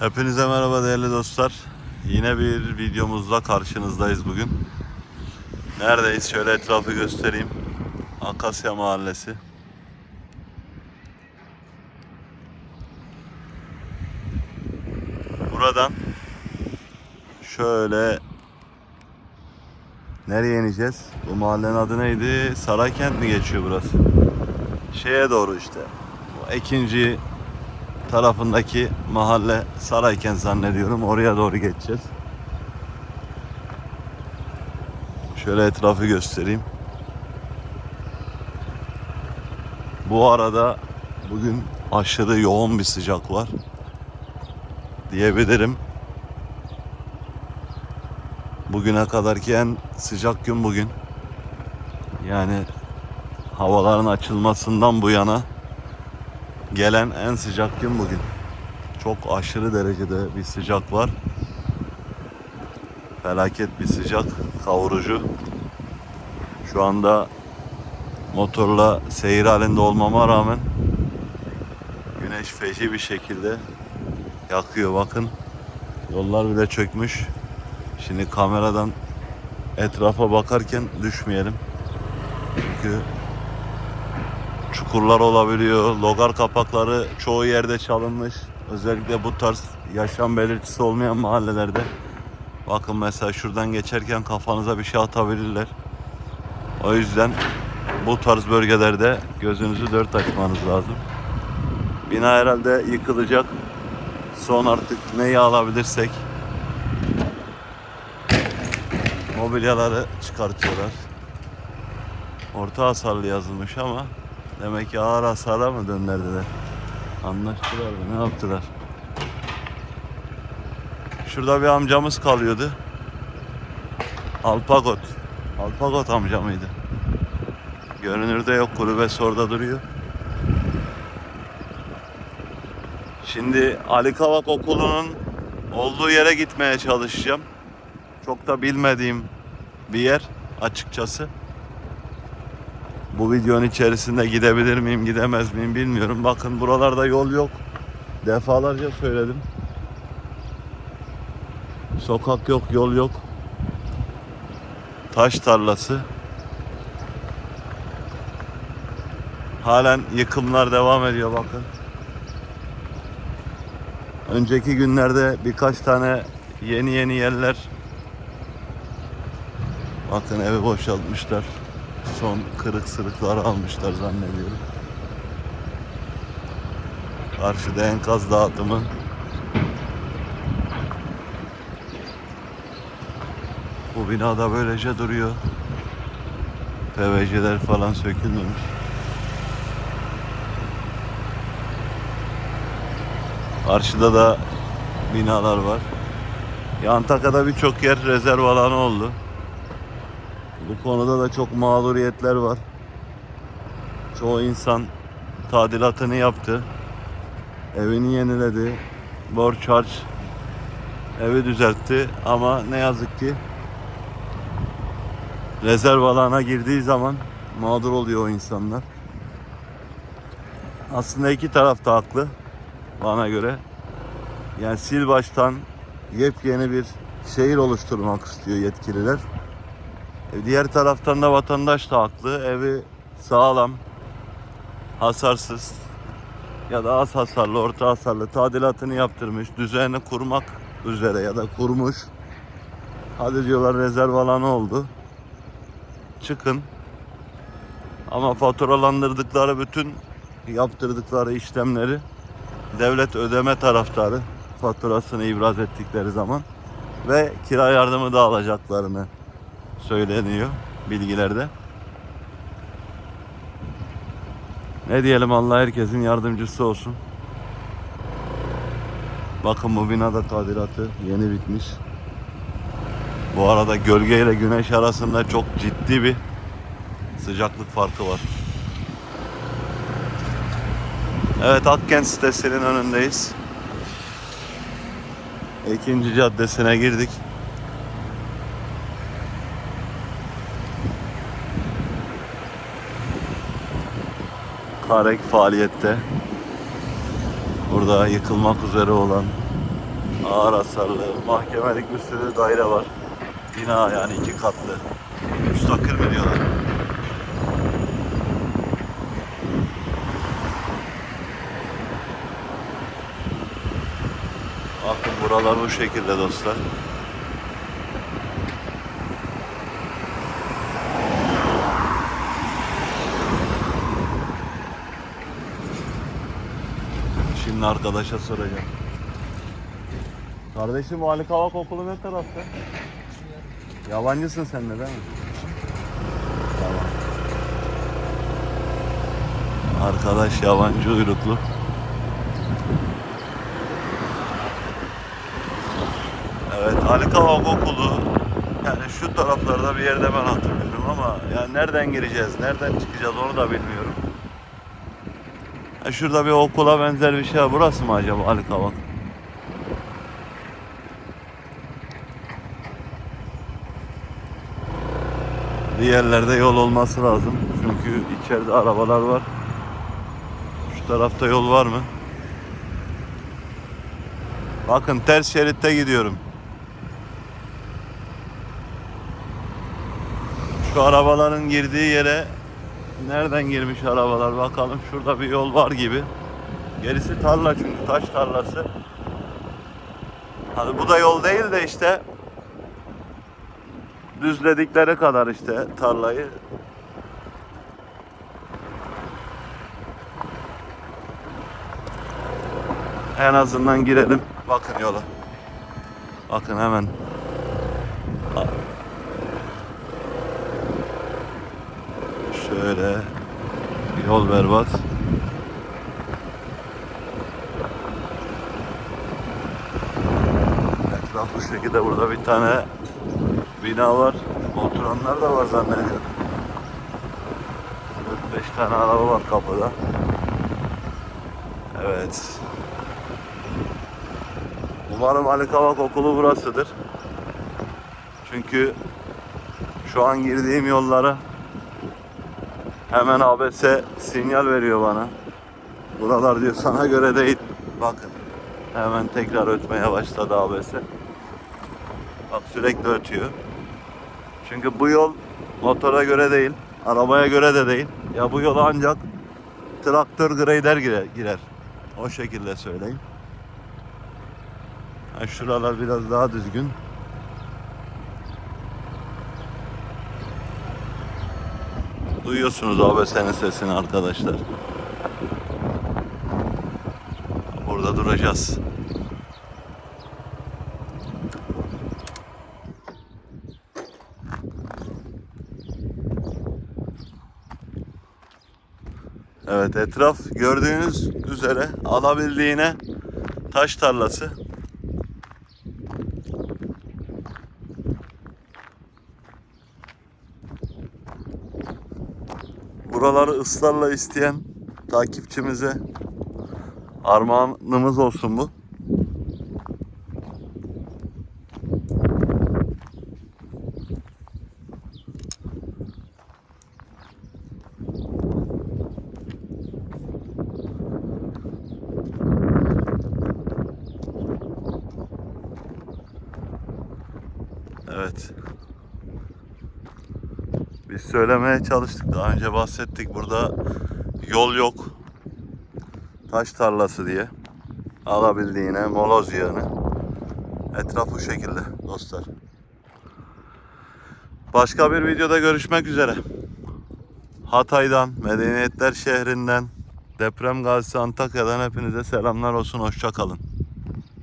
Hepinize merhaba değerli dostlar. Yine bir videomuzla karşınızdayız bugün. Neredeyiz? Şöyle etrafı göstereyim. Akasya Mahallesi. Buradan şöyle nereye ineceğiz? Bu mahallenin adı neydi? Saraykent mi geçiyor burası? Şeye doğru işte. Bu ikinci tarafındaki mahalle Saraykent zannediyorum. Oraya doğru geçeceğiz. Şöyle etrafı göstereyim. Bu arada bugün aşırı yoğun bir sıcak var. Diyebilirim. Bugüne kadarki en sıcak gün bugün. Yani havaların açılmasından bu yana gelen en sıcak gün bugün. Çok aşırı derecede bir sıcak var. Felaket bir sıcak, kavurucu. Şu anda motorla seyir halinde olmama rağmen güneş feci bir şekilde yakıyor bakın. Yollar bile çökmüş. Şimdi kameradan etrafa bakarken düşmeyelim. Çünkü çukurlar olabiliyor. Logar kapakları çoğu yerde çalınmış. Özellikle bu tarz yaşam belirtisi olmayan mahallelerde. Bakın mesela şuradan geçerken kafanıza bir şey atabilirler. O yüzden bu tarz bölgelerde gözünüzü dört açmanız lazım. Bina herhalde yıkılacak. Son artık neyi alabilirsek mobilyaları çıkartıyorlar. Orta hasarlı yazılmış ama demek ki ağır hasara mı döndürdüler? Anlaştılar mı? Ne yaptılar? Şurada bir amcamız kalıyordu. Alpagot. Alpagot amca mıydı? Görünürde yok. Kulübesi orada duruyor. Şimdi Ali Kavak Okulu'nun olduğu yere gitmeye çalışacağım. Çok da bilmediğim bir yer açıkçası. Bu videonun içerisinde gidebilir miyim, gidemez miyim bilmiyorum. Bakın buralarda yol yok. Defalarca söyledim. Sokak yok, yol yok. Taş tarlası. Halen yıkımlar devam ediyor bakın. Önceki günlerde birkaç tane yeni yeni yerler bakın evi boşaltmışlar. Son kırık sırıkları almışlar zannediyorum. Karşıda enkaz dağıtımı. Bu binada böylece duruyor. PVC'ler falan sökülmemiş. Karşıda da binalar var. Yantaka'da birçok yer rezerv alanı oldu. Bu konuda da çok mağduriyetler var. Çoğu insan tadilatını yaptı. Evini yeniledi. Borç harç evi düzeltti ama ne yazık ki rezerv alana girdiği zaman mağdur oluyor o insanlar. Aslında iki taraf da haklı bana göre. Yani sil baştan yepyeni bir şehir oluşturmak istiyor yetkililer. E, Diğer taraftan da vatandaş da haklı. Evi sağlam, hasarsız ya da az hasarlı, orta hasarlı tadilatını yaptırmış, düzenini kurmak üzere ya da kurmuş. Hadi diyorlar rezerv alanı oldu. Çıkın. Ama faturalandırdıkları bütün yaptırdıkları işlemleri devlet ödeme taraftarı faturasını ibraz ettikleri zaman ve kira yardımı da alacaklarını söyleniyor bilgilerde. Ne diyelim Allah herkesin yardımcısı olsun. Bakın bu binada tadilatı yeni bitmiş. Bu arada gölge ile güneş arasında çok ciddi bir sıcaklık farkı var. Evet Akkent sitesinin önündeyiz. İkinci caddesine girdik. Karek faaliyette. Burada yıkılmak üzere olan Ağır hasarlı, mahkemelik bir sürü daire var. Bina yani iki katlı. Müstakil mi diyorlar? Bakın buralar bu şekilde dostlar. Şimdi arkadaşa soracağım. Kardeşim Ali Kavak okulu ne tarafta? Yabancısın sen de değil mi? Tamam. Arkadaş yabancı uyruklu. Evet Ali Kavak okulu yani şu taraflarda bir yerde ben hatırlıyorum ama yani nereden gireceğiz, nereden çıkacağız onu da bilmiyorum. Şurada bir okula benzer bir şey. Burası mı acaba Ali Kavak? Bir yerlerde yol olması lazım. Çünkü içeride arabalar var. Şu tarafta yol var mı? Bakın ters şeritte gidiyorum. Şu arabaların girdiği yere nereden girmiş arabalar bakalım. Şurada bir yol var gibi. Gerisi tarla çünkü taş tarlası. Hani bu da yol değil de işte düzledikleri kadar işte tarlayı. En azından girelim. Bakın yola. Bakın hemen. Şöyle yol berbat. Etraf bu şekilde burada bir tane bina var. Oturanlar da var zannediyorum. 4-5 tane araba var kapıda. Evet. Umarım Ali Kavak okulu burasıdır. Çünkü şu an girdiğim yollara hemen ABS sinyal veriyor bana. Buralar diyor sana göre değil. Bakın. Hemen tekrar ötmeye başladı ABS. Bak sürekli ötüyor. Çünkü bu yol motora göre değil, arabaya göre de değil. Ya bu yola ancak traktör grader girer. O şekilde söyleyeyim. Ha, şuralar biraz daha düzgün. Duyuyorsunuz ABS'nin sesini arkadaşlar. Burada duracağız. Evet etraf gördüğünüz üzere alabildiğine taş tarlası. Buraları ısrarla isteyen takipçimize armağanımız olsun bu. Evet. Söylemeye çalıştık. Daha önce bahsettik. Burada yol yok. Taş tarlası diye. Alabildiğine moloz yığını. Etraf bu şekilde dostlar. Başka bir videoda görüşmek üzere. Hatay'dan, Medeniyetler şehrinden, deprem gazisi Antakya'dan hepinize selamlar olsun. Hoşça kalın.